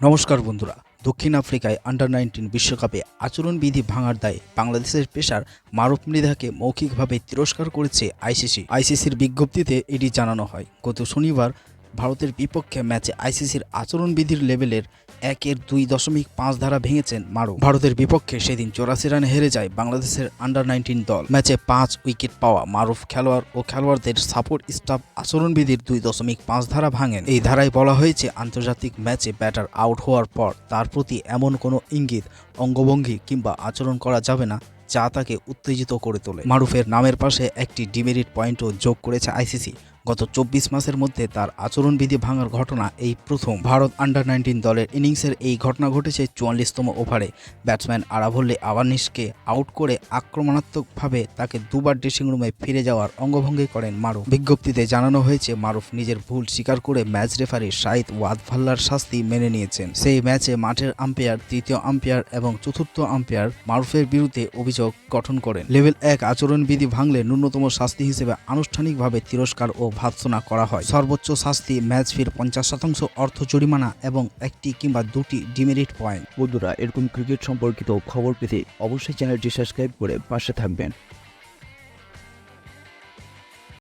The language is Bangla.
নমস্কার বন্ধুরা, দক্ষিণ আফ্রিকায় আন্ডার নাইনটিন বিশ্বকাপে আচরণবিধি ভাঙার দায়ে বাংলাদেশের পেশার মারুফ মৃধাকে মৌখিকভাবে তিরস্কার করেছে আইসিসি। আইসিসির বিজ্ঞপ্তিতে এটি জানানো হয়, গত শনিবার ভারতের বিপক্ষে ম্যাচে আইসিসির আচরণবিধির লেভেলের একের দুই দশমিক পাঁচ ধারা ভেঙেছেন মারুফ। ভারতের বিপক্ষে সেদিন চৌরাশি রানে হেরে যায় বাংলাদেশের আন্ডার নাইনটিন দল। ম্যাচে পাঁচ উইকেট পাওয়া মারুফ খেলোয়াড় ও খেলোয়াড়দের সাপোর্ট স্টাফ আচরণবিধির দুই দশমিক পাঁচ ধারা ভাঙেন। এই ধারায় বলা হয়েছে, আন্তর্জাতিক ম্যাচে ব্যাটার আউট হওয়ার পর তার প্রতি এমন কোনো ইঙ্গিত, অঙ্গভঙ্গি কিংবা আচরণ করা যাবে না, যা তাকে উত্তেজিত করে তোলে। মারুফের নামের পাশে একটি ডিমেরিট পয়েন্টও যোগ করেছে আইসিসি। গত চব্বিশ মাসের মধ্যে তার আচরণবিধি ভাঙার ঘটনা এই প্রথম। ভারত আন্ডার নাইনটিন দলের ইনিংসের এই ঘটনা ঘটেছে চুয়াল্লিশতম ওভারে। ব্যাটসম্যান আরাভল্লে আওয়ানিশকে আউট করে আক্রমণাত্মকভাবে তাকে দুবার ড্রেসিং রুমে ফিরে যাওয়ার অঙ্গভঙ্গি করেন মারুফ। বিজ্ঞপ্তিতে জানানো হয়েছে, মারুফ নিজের ভুল স্বীকার করে ম্যাচ রেফারি শাহিদ ওয়াদভাল্লার শাস্তি মেনে নিয়েছেন। সেই ম্যাচে মাঠের আম্পায়ার তৃতীয় আম্পায়ার এবং চতুর্থ আম্পায়ার মারুফের বিরুদ্ধে অভিযোগ গঠন করেন। লেভেল এক আচরণবিধি ভাঙলে ন্যূনতম শাস্তি হিসেবে আনুষ্ঠানিকভাবে তিরস্কার ও ভার্ৎসনা করা হয়। সর্বোচ্চ শাস্তি ম্যাচ ফির পঞ্চাশ শতাংশ অর্থ জরিমানা এবং একটি কিংবা দুটি ডিমেরিট পয়েন্ট। বন্ধুরা এরকম ক্রিকেট সম্পর্কিত খবর পেতে অবশ্যই চ্যানেলটি সাবস্ক্রাইব করে পাশে থাকবেন।